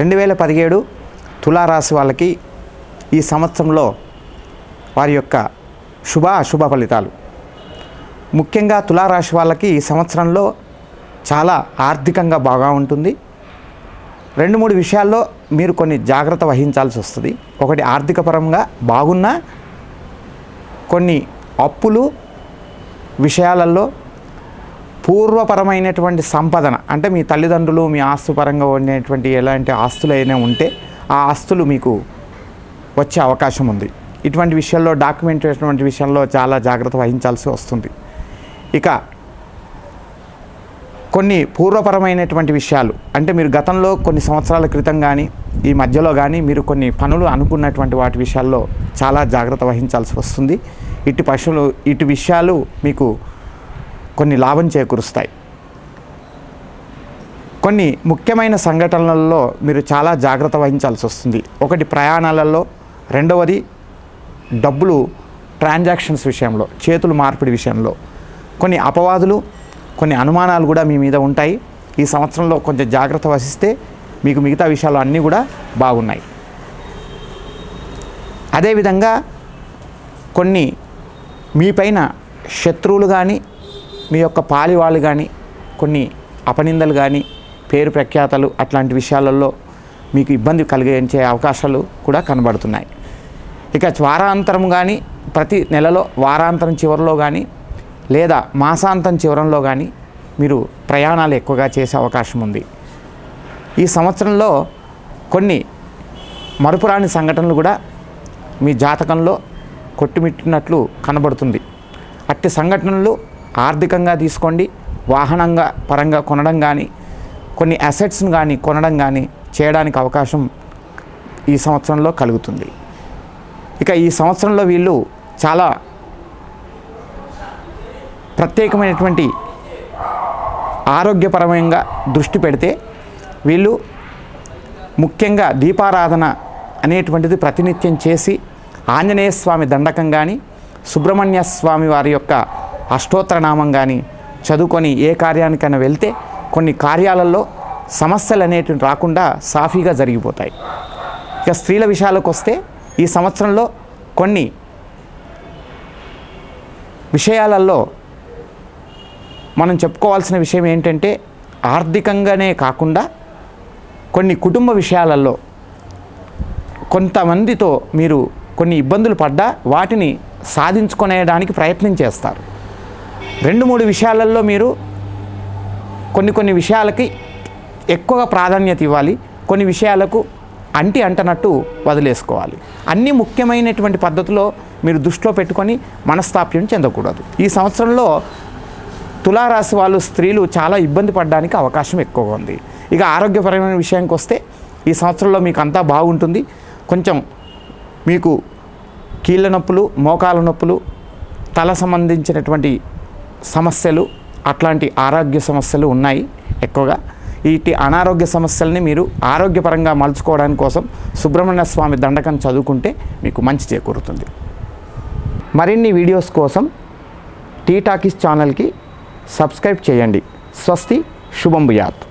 రెండు వేల పదిహేడు తులారాశి వాళ్ళకి ఈ సంవత్సరంలో వారి యొక్క శుభ అశుభ ఫలితాలు. ముఖ్యంగా తులారాశి వాళ్ళకి ఈ సంవత్సరంలో చాలా ఆర్థికంగా బాగా ఉంటుంది. రెండు మూడు విషయాల్లో మీరు కొన్ని జాగ్రత్త వహించాల్సి వస్తుంది. ఒకటి ఆర్థికపరంగా బాగున్న బాగున్నా కొన్ని అప్పులు విషయాలలో పూర్వపరమైనటువంటి సంపదన అంటే మీ తల్లిదండ్రులు మీ ఆస్తుపరంగా ఉండేటువంటి ఎలాంటి ఆస్తులు అయినా ఉంటే ఆ ఆస్తులు మీకు వచ్చే అవకాశం ఉంది. ఇటువంటి విషయాల్లో డాక్యుమెంట్ విషయంలో చాలా జాగ్రత్త వహించాల్సి వస్తుంది. ఇక కొన్ని పూర్వపరమైనటువంటి విషయాలు అంటే మీరు గతంలో కొన్ని సంవత్సరాల క్రితం కానీ ఈ మధ్యలో కానీ మీరు కొన్ని పనులు అనుకున్నటువంటి వాటి విషయాల్లో చాలా జాగ్రత్త వహించాల్సి వస్తుంది. ఇటు పశువులు ఇటు విషయాలు మీకు కొన్ని లాభం చేకూరుస్తాయి. కొన్ని ముఖ్యమైన సంఘటనలలో మీరు చాలా జాగ్రత్త వహించాల్సి వస్తుంది. ఒకటి ప్రయాణాలలో రెండవది డబ్బులు ట్రాన్సాక్షన్స్ విషయంలో చేతులు మార్పిడి విషయంలో. కొన్ని అపవాదులు కొన్ని అనుమానాలు కూడా మీ మీద ఉంటాయి. ఈ సంవత్సరంలో కొంచెం జాగ్రత్త వహిస్తే మీకు మిగతా విషయాలు అన్నీ కూడా బాగున్నాయి. అదేవిధంగా కొన్ని మీపైన శత్రువులు కానీ మీ యొక్క పాలి వాళ్ళు కానీ కొన్ని అపనిందలు కానీ పేరు ప్రఖ్యాతలు అట్లాంటి విషయాలలో మీకు ఇబ్బంది కలిగించే అవకాశాలు కూడా కనబడుతున్నాయి. ఇక వారాంతరం కానీ ప్రతి నెలలో వారాంతరం చివరిలో కానీ లేదా మాసాంతం చివరంలో కానీ మీరు ప్రయాణాలు ఎక్కువగా చేసే అవకాశం ఉంది. ఈ సంవత్సరంలో కొన్ని మరుపురాని సంఘటనలు కూడా మీ జాతకంలో కొట్టుమిట్టినట్లు కనబడుతుంది. అట్టి సంఘటనలు ఆర్థికంగా తీసుకోండి వాహనంగా పరంగా కొనడం కానీ కొన్ని అసెట్స్ను కానీ కొనడం కానీ చేయడానికి అవకాశం ఈ సంవత్సరంలో కలుగుతుంది. ఇక ఈ సంవత్సరంలో వీళ్ళు చాలా ప్రత్యేకమైనటువంటి ఆరోగ్యపరమైన దృష్టి పెడితే వీళ్ళు ముఖ్యంగా దీపారాధన అనేటువంటిది ప్రతినిత్యం చేసి ఆంజనేయ స్వామి దండకం కానీ సుబ్రహ్మణ్య స్వామి వారి యొక్క అష్టోత్తరనామం కానీ చదువుకొని ఏ కార్యానికైనా వెళ్తే కొన్ని కార్యాలలో సమస్యలు అనేటివి రాకుండా సాఫీగా జరిగిపోతాయి. ఇక స్త్రీల విషయాలకు వస్తే ఈ సంవత్సరంలో కొన్ని విషయాలలో మనం చెప్పుకోవాల్సిన విషయం ఏంటంటే ఆర్థికంగానే కాకుండా కొన్ని కుటుంబ విషయాలలో కొంతమందితో మీరు కొన్ని ఇబ్బందులు పడ్డా వాటిని సాధించుకునేయడానికి ప్రయత్నం చేస్తారు. రెండు మూడు విషయాలలో మీరు కొన్ని కొన్ని విషయాలకి ఎక్కువగా ప్రాధాన్యత ఇవ్వాలి. కొన్ని విషయాలకు అంటి అంటనట్టు వదిలేసుకోవాలి. అన్ని ముఖ్యమైనటువంటి పద్ధతిలో మీరు దృష్టిలో పెట్టుకొని మనస్తాప్యం చెందకూడదు. ఈ సంవత్సరంలో తులారాశి వాళ్ళు స్త్రీలు చాలా ఇబ్బంది పడడానికి అవకాశం ఎక్కువగా ఉంది. ఇక ఆరోగ్యపరమైన విషయానికి వస్తే ఈ సంవత్సరంలో మీకు అంతా బాగుంటుంది. కొంచెం మీకు కీళ్ళ నొప్పులు మోకాల నొప్పులు తల సంబంధించినటువంటి సమస్యలు అట్లాంటి ఆరోగ్య సమస్యలు ఉన్నాయి ఎక్కువగా. వీటి అనారోగ్య సమస్యల్ని మీరు ఆరోగ్యపరంగా మలుచుకోవడానికి కోసం సుబ్రహ్మణ్య స్వామి దండకం చదువుకుంటే మీకు మంచి చేకూరుతుంది. మరిన్ని వీడియోస్ కోసం టీ టాకీస్ ఛానల్కి సబ్స్క్రైబ్ చేయండి. స్వస్తి శుభం భుయాత్.